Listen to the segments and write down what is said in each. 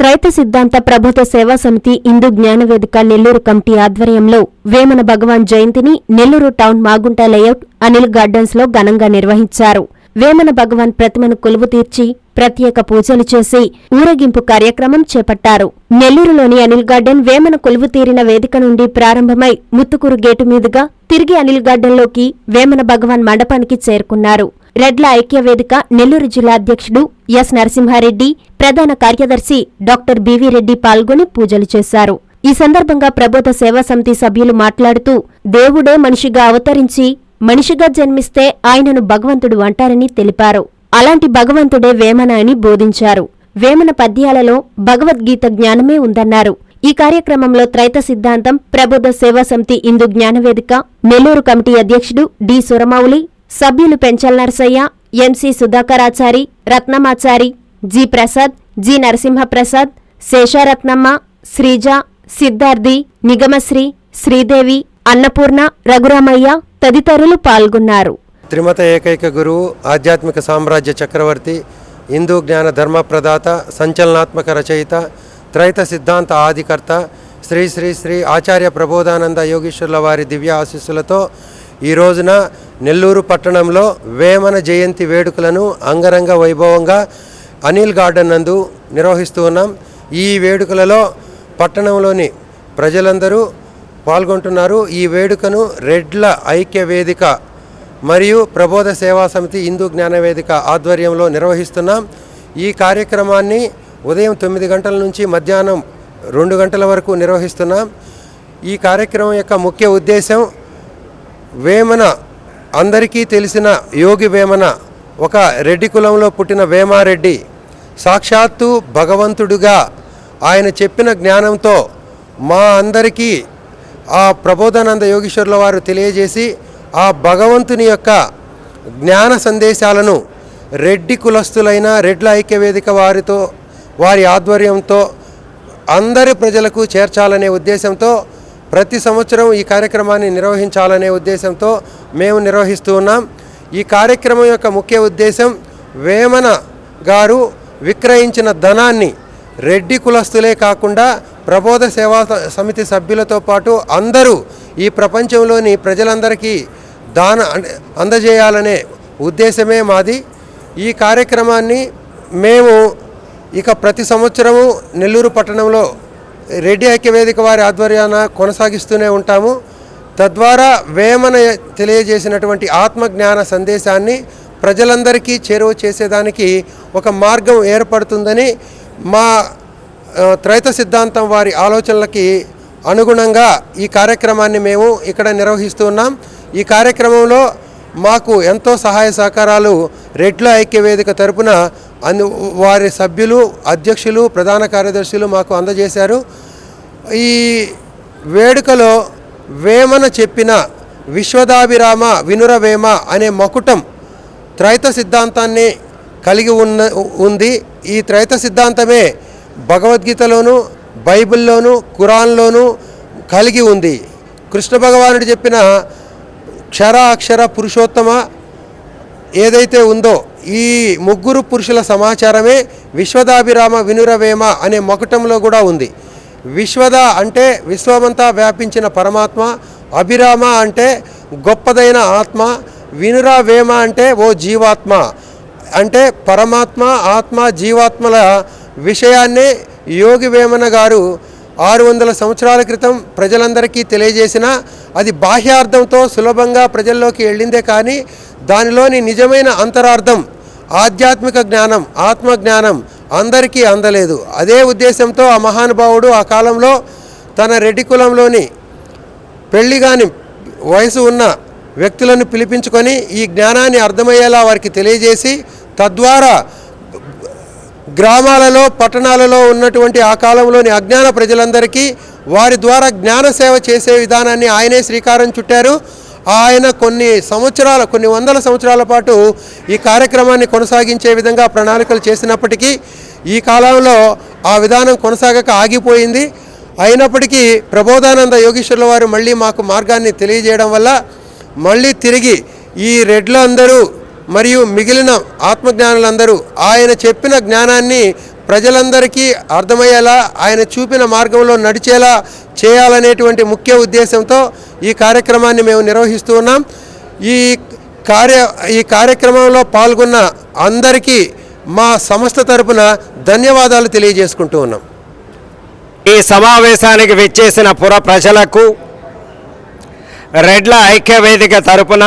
త్రైత సిద్ధాంత ప్రభుత్వ సేవా సమితి హిందూ జ్ఞానవేదిక నెల్లూరు కమిటీ ఆధ్వర్యంలో వేమన భగవాన్ జయంతిని నెల్లూరు టౌన్ మాగుంట లేఅవుట్ అనిల్ గార్డెన్స్లో ఘనంగా నిర్వహించారు. వేమన భగవాన్ ప్రతిమను కొలువు తీర్చి ప్రత్యేక పూజలు చేసి ఊరేగింపు కార్యక్రమం చేపట్టారు. నెల్లూరులోని అనిల్ గార్డెన్ వేమన కొలువు తీరిన వేదిక నుండి ప్రారంభమై ముత్తుకూరు గేటు మీదుగా తిరిగి అనిల్ గార్డెన్లోకి వేమన భగవాన్ మండపానికి చేరుకున్నారు. రెడ్ల ఐక్య వేదిక నెల్లూరు జిల్లా అధ్యక్షుడు ఎస్ నరసింహారెడ్డి ప్రధాన కార్యదర్శి డాక్టర్ బివి రెడ్డి పాల్గొని పూజలు చేశారు. ఈ సందర్భంగా ప్రబోధ సేవా సమితి సభ్యులు మాట్లాడుతూ దేవుడే మనిషిగా అవతరించి మనిషిగా జన్మిస్తే ఆయనను భగవంతుడు అంటారని తెలిపారు. అలాంటి భగవంతుడే వేమన అని బోధించారు. వేమన పద్యాలలో భగవద్గీత జ్ఞానమే ఉందన్నారు. ఈ కార్యక్రమంలో త్రైత సిద్ధాంతం ప్రబోధ సేవా సమితి ఇందు జ్ఞానవేదిక నెల్లూరు కమిటీ అధ్యక్షుడు డి. సురమౌలి సభ్యులు Penchal Narasaiah MC Sudhakarachari Ratnamachari G Prasad G Narasimhaprasad Sesharatnamma Sreeja Siddharthi Nigamasri Sridevi Annapurna Raghuramaiah తదితరులు పాల్గొన్నారు. త్రిమత ఏకైక గురువు ఆధ్యాత్మిక సామ్రాజ్య చక్రవర్తి హిందూ జ్ఞాన ధర్మ ప్రదాత సంచలనాత్మక రచయిత త్రైత సిద్ధాంత ఆదికర్త శ్రీ శ్రీ శ్రీ ఆచార్య ప్రబోధానంద యోగీశ్వరుల వారి దివ్య ఆశీస్సులతో ఈ రోజున నెల్లూరు పట్టణంలో వేమన జయంతి వేడుకలను అంగరంగ వైభవంగా అనిల్ గార్డెన్ నందు నిర్వహిస్తూ ఉన్నాం. ఈ వేడుకలలో పట్టణంలోని ప్రజలందరూ పాల్గొంటున్నారు. ఈ వేడుకను రెడ్ల ఐక్య వేదిక మరియు ప్రబోధ సేవా సమితి హిందూ జ్ఞానవేదిక ఆధ్వర్యంలో నిర్వహిస్తున్నాం. ఈ కార్యక్రమాన్ని ఉదయం తొమ్మిది గంటల నుంచి మధ్యాహ్నం రెండు గంటల వరకు నిర్వహిస్తున్నాం. ఈ కార్యక్రమం యొక్క ముఖ్య ఉద్దేశం వేమన అందరికీ తెలిసిన యోగి వేమన ఒక రెడ్డి కులంలో పుట్టిన వేమారెడ్డి సాక్షాత్తు భగవంతుడుగా ఆయన చెప్పిన జ్ఞానంతో మా అందరికీ ఆ ప్రబోధానంద యోగేశ్వరుల వారు తెలియజేసి ఆ భగవంతుని యొక్క జ్ఞాన సందేశాలను రెడ్డి కులస్తులైన రెడ్ల ఐక్యవేదిక వారితో వారి ఆధ్వర్యంతో అందరి ప్రజలకు చేర్చాలనే ఉద్దేశంతో ప్రతి సంవత్సరం ఈ కార్యక్రమాన్ని నిర్వహించాలనే ఉద్దేశంతో మేము నిర్వహిస్తూ ఉన్నాం. ఈ కార్యక్రమం యొక్క ముఖ్య ఉద్దేశం వేమన గారు విక్రయించిన ధనాన్ని రెడ్డి కులస్తులే కాకుండా ప్రబోధ సేవా సమితి సభ్యులతో పాటు అందరూ ఈ ప్రపంచంలోని ప్రజలందరికీ దాన అందజేయాలనే ఉద్దేశమే మాది. ఈ కార్యక్రమాన్ని మేము ఇక ప్రతి సంవత్సరము నెల్లూరు పట్టణంలో రెడ్డి ఐక్యవేదిక వారి ఆధ్వర్యాన కొనసాగిస్తూనే ఉంటాము. తద్వారా వేమన తెలియజేసినటువంటి ఆత్మజ్ఞాన సందేశాన్ని ప్రజలందరికీ చేరువ చేసేదానికి ఒక మార్గం ఏర్పడుతుందని మా త్రైత సిద్ధాంతం వారి ఆలోచనలకి అనుగుణంగా ఈ కార్యక్రమాన్ని మేము ఇక్కడ నిర్వహిస్తూ ఉన్నాం. ఈ కార్యక్రమంలో మాకు ఎంతో సహాయ సహకారాలు రెడ్ల ఐక్యవేదిక తరపున అందు వారి సభ్యులు అధ్యక్షులు ప్రధాన కార్యదర్శులు మాకు అందజేశారు. ఈ వేడుకలో వేమన చెప్పిన విశ్వదాభిరామ వినురవేమ అనే మకుటం త్రైత సిద్ధాంతాన్ని కలిగి ఉన్న ఉంది. ఈ త్రైత సిద్ధాంతమే భగవద్గీతలోను బైబిల్లోను ఖురాన్లోను కలిగి ఉంది. కృష్ణ భగవానుడు చెప్పిన క్షర అక్షర పురుషోత్తమ ఏదైతే ఉందో ఈ ముగ్గురు పురుషుల సమాచారమే విశ్వదాభిరామ వినురవేమ అనే మకుటంలో కూడా ఉంది. విశ్వద అంటే విశ్వమంతా వ్యాపించిన పరమాత్మ అభిరామ అంటే గొప్పదైన ఆత్మ వినురా వేమ అంటే ఓ జీవాత్మ అంటే పరమాత్మ ఆత్మ జీవాత్మల విషయాన్నే యోగి వేమన గారు ఆరు వందల సంవత్సరాల క్రితం ప్రజలందరికీ తెలియజేసిన అది బాహ్యార్థంతో సులభంగా ప్రజల్లోకి వెళ్ళిందే కానీ దానిలోని నిజమైన అంతరార్థం ఆధ్యాత్మిక జ్ఞానం ఆత్మ జ్ఞానం అందరికీ అందలేదు. అదే ఉద్దేశంతో ఆ మహానుభావుడు ఆ కాలంలో తన రెడ్డి కులంలోని పెళ్ళి కాని వయసు ఉన్న వ్యక్తులను పిలిపించుకొని ఈ జ్ఞానాన్ని అర్థమయ్యేలా వారికి తెలియజేసి తద్వారా గ్రామాలలో పట్టణాలలో ఉన్నటువంటి ఆ కాలంలోని అజ్ఞాన ప్రజలందరికీ వారి ద్వారా జ్ఞాన సేవ చేసే విధానాన్ని ఆయనే శ్రీకారం చుట్టారు. ఆయన కొన్ని సంవత్సరాల కొన్ని వందల సంవత్సరాల పాటు ఈ కార్యక్రమాన్ని కొనసాగించే విధంగా ప్రణాళికలు చేసినప్పటికీ ఈ కాలంలో ఆ విధానం కొనసాగక ఆగిపోయింది. అయినప్పటికీ ప్రబోధానంద యోగేశ్వర్ల వారు మళ్ళీ మాకు మార్గాన్ని తెలియజేయడం వల్ల మళ్ళీ తిరిగి ఈ రెడ్లందరూ మరియు మిగిలిన ఆత్మజ్ఞానులందరూ ఆయన చెప్పిన జ్ఞానాన్ని ప్రజలందరికీ అర్థమయ్యేలా ఆయన చూపిన మార్గంలో నడిచేలా చేయాలనేటువంటి ముఖ్య ఉద్దేశంతో ఈ కార్యక్రమాన్ని మేము నిర్వహిస్తూ ఉన్నాం. ఈ కార్య ఈ కార్యక్రమంలో పాల్గొన్న అందరికీ మా సంస్థ తరపున ధన్యవాదాలు తెలియజేసుకుంటూ ఉన్నాం. ఈ సమావేశానికి విచ్చేసిన పుర ప్రజలకు రెడ్ల ఐక్యవేదిక తరపున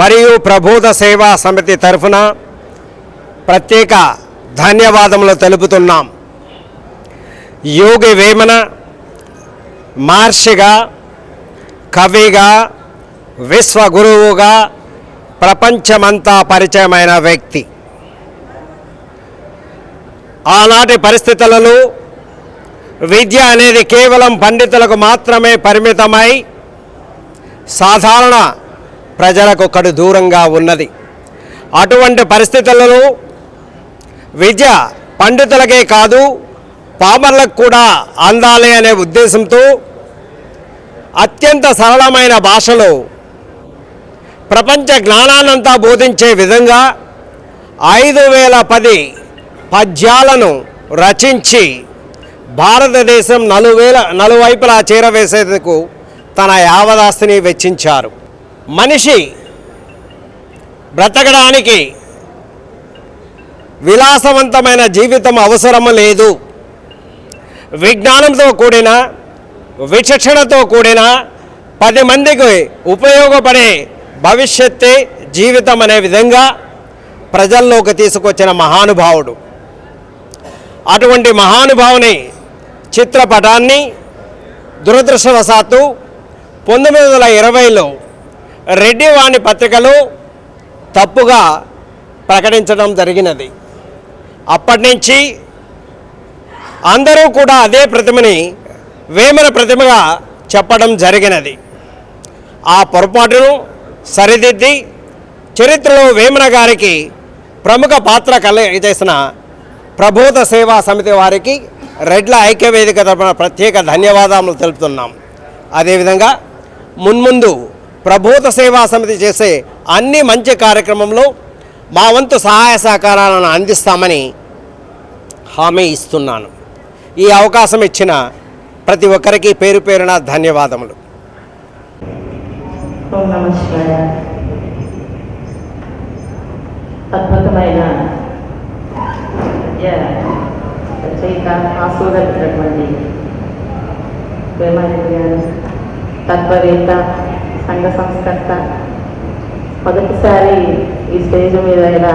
మరియు ప్రబోధ సేవా సమితి తరఫున ప్రత్యేక ధన్యవాదములు తెలుపుతున్నాం. యోగి వేమన మహర్షిగా కవిగా విశ్వగురువుగా ప్రపంచమంతా పరిచయమైన వ్యక్తి. ఆనాటి పరిస్థితులలో విద్య అనేది కేవలం పండితులకు మాత్రమే పరిమితమై సాధారణ ప్రజలకు ఒకడు దూరంగా ఉన్నది. అటువంటి పరిస్థితులలో విద్య పండితులకే కాదు పామర్లకు కూడా అందాలి అనే ఉద్దేశంతో అత్యంత సరళమైన భాషలో ప్రపంచ జ్ఞానాన్నంతా బోధించే విధంగా ఐదు వేల పది పద్యాలను రచించి భారతదేశం నలువేల నలువైపులా చేరవేసేందుకు తన యావదాస్తిని వెచ్చించారు. మనిషి బ్రతకడానికి విలాసవంతమైన జీవితం అవసరం లేదు. విజ్ఞానంతో కూడిన విచక్షణతో కూడిన పది మందికి ఉపయోగపడే భవిష్యత్తే జీవితం అనే విధంగా ప్రజల్లోకి తీసుకొచ్చిన మహానుభావుడు. అటువంటి మహానుభావుని చిత్రపటాన్ని దురదృష్టవశాత్తు పంతొమ్మిది వందల ఇరవైలో రెడ్డి వాణి పత్రికలో తప్పుగా ప్రకటించడం జరిగినది. అప్పటి నుంచి అందరూ కూడా అదే ప్రతిమని వేమన ప్రతిమగా చెప్పడం జరిగినది. ఆ పొరపాటును సరిదిద్ది చరిత్రలో వేమన గారికి ప్రముఖ పాత్ర కలగజేసిన ప్రబోధ సేవా సమితి వారికి రెడ్ల ఐక్యవేదిక తరపున ప్రత్యేక ధన్యవాదాలు తెలుపుతున్నాం. అదేవిధంగా మున్ముందు ప్రబోధ సేవా సమితి చేసే అన్ని మంచి కార్యక్రమంలో మా వంతు సహాయ సహకారాలను అందిస్తామని హామీ ఇస్తున్నాను. ఈ అవకాశం ఇచ్చిన ప్రతి ఒక్కరికి పేరు పేరున ధన్యవాదములు. ఓం అద్భుతమైన రచయిత ఆస్వాదించినటువంటి తత్వవేత్త సంఘ సంస్కర్త మొదటిసారి ఈ స్టేజ్ మీద ఇలా.